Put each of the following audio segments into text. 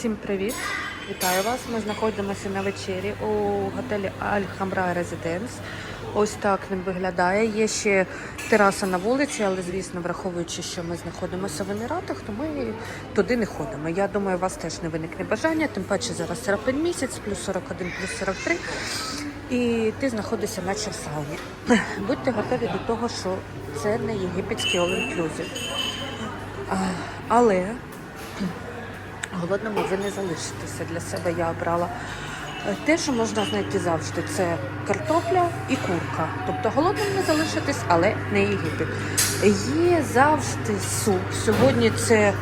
Всім привіт! Вітаю вас! Ми знаходимося на вечері у готелі Альхамбра Резиденс. Ось так він виглядає. Є ще тераса на вулиці, але звісно, враховуючи, що ми знаходимося в Еміратах, то ми туди не ходимо. Я думаю, у вас теж не виникне бажання, тим паче зараз серпень місяць, плюс 41, плюс 43. І ти знаходишся наче в сауні. Будьте готові до того, що це не єгипетський all-inclusive. Але голодному ви не залишитеся. Для себе я обрала е, те, що можна знайти завжди. Це картопля і курка. Тобто голодним не залишитись, але не Єгипет. Є завжди суп. Сьогодні це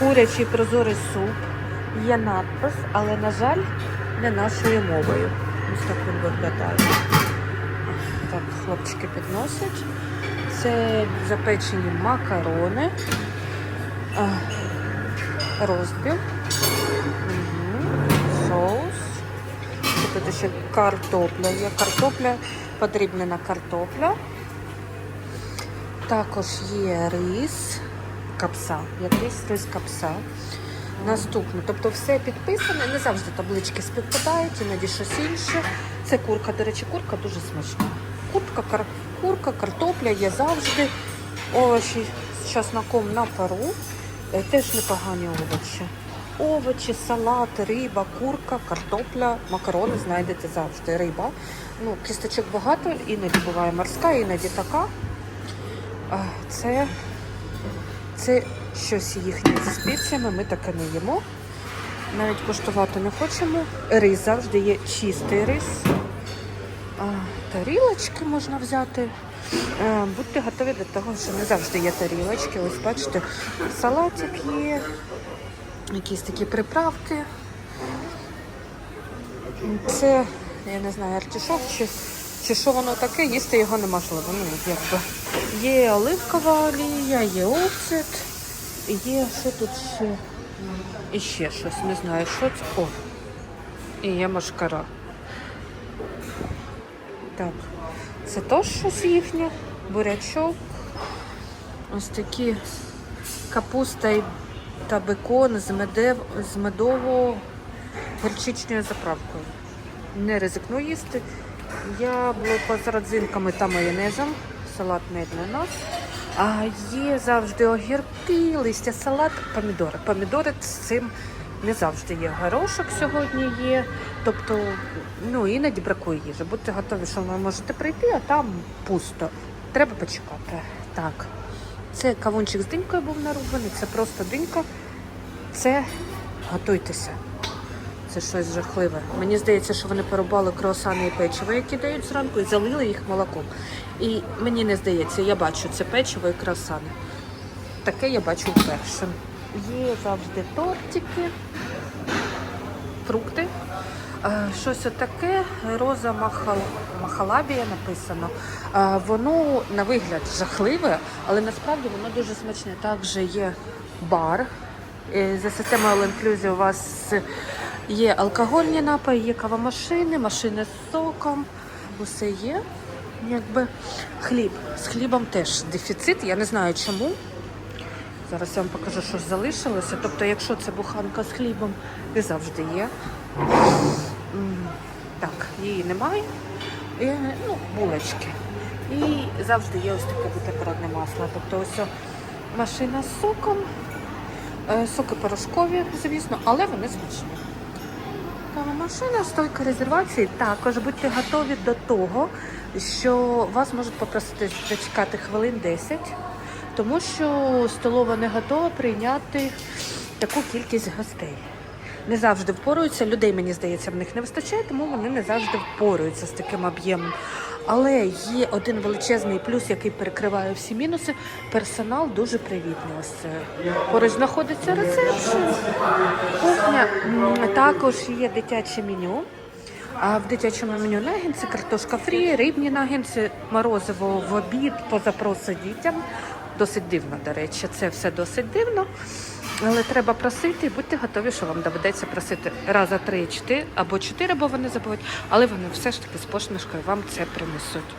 курячий прозорий суп. Є надпис, але, на жаль, не нашою мовою. Ось так він виглядає. Так, хлопчики підносять. Це запечені макарони. А, розбіл, Мгм. Соус. Тут ще картопля є. Картопля, подрібнена картопля. Також є рис, капса, якийсь рис капса. Наступне, тобто все підписане, не завжди таблички співпадають, іноді щось інше. Це курка, до речі, курка дуже смачна. Курка, кар... курка, картопля є завжди. Овочі з часником на пару. Е, Теж непогані овочі. Овочі, салат, риба, курка, картопля, макарони знайдете завжди. Риба. Ну, кісточок багато, іноді буває морська, іноді така. Це, це щось їхнє зі спеціями, ми таке не їмо. Навіть коштувати не хочемо. Рис завжди є чистий рис. Тарілочки можна взяти. Е, Будьте готові до того, що не завжди є тарілочки. Ось бачите, салатик є, якісь такі приправки. Це, я не знаю, артишок чи, чи що воно таке, їсти його неможливо. Ну, якби. Є оливкова олія, є оцет, є що тут ще? І ще щось, не знаю, що це. О, і є машкара. Так, це теж щось їхнє, бурячок. Ось такі капуста і- та бекон з, медев, з медово гірчичною заправкою. Не ризикну їсти. Яблуко з родзинками та майонезом. Салат для нас. А є завжди огірки, листя салат, помідори. Помідори з цим не завжди є. Горошок сьогодні є. Тобто, ну іноді бракує їжі. Будьте готові, що ви можете прийти, а там пусто. Треба почекати. Так. Це кавунчик з динькою був нарубаний, це просто динька. Це готуйтеся. Це щось жахливе. Мені здається, що вони порубали круасани і печиво, які дають зранку, і залили їх молоком. І мені не здається, я бачу це печиво і круасани. Таке я бачу вперше. Є завжди тортики, фрукти. Е, Щось отаке, роза махал... махалабія написано. Е, Воно на вигляд жахливе, але насправді воно дуже смачне. Також є бар. Е, За системою All Inclusive у вас є алкогольні напої, є кавомашини, машини з соком. Усе є. Якби хліб. З хлібом теж дефіцит. Я не знаю чому. Зараз я вам покажу, що ж залишилося. Тобто, якщо це буханка з хлібом, не завжди є. Так, її немає. І, ну, булочки. І завжди є ось таке бутербродне масло. Тобто ось машина з соком, е, соки порошкові, звісно, але вони смачні. Машина, стойка резервації. Також будьте готові до того, що вас можуть попросити зачекати хвилин 10, тому що столова не готова прийняти таку кількість гостей. Не завжди впораються. Людей, мені здається, в них не вистачає, тому вони не завжди впораються з таким об'ємом. Але є один величезний плюс, який перекриває всі мінуси. Персонал дуже привітний. Ось поруч знаходиться ресепшн, кухня. Також є дитяче меню. А в дитячому меню нагінці картошка фрі, рибні нагінці, морозиво в обід по запросу дітям. Досить дивно, до речі, це все досить дивно. Але треба просити будьте готові, що вам доведеться просити раза три, чотири або чотири, бо вони забудуть, але вони все ж таки з посмішкою вам це принесуть.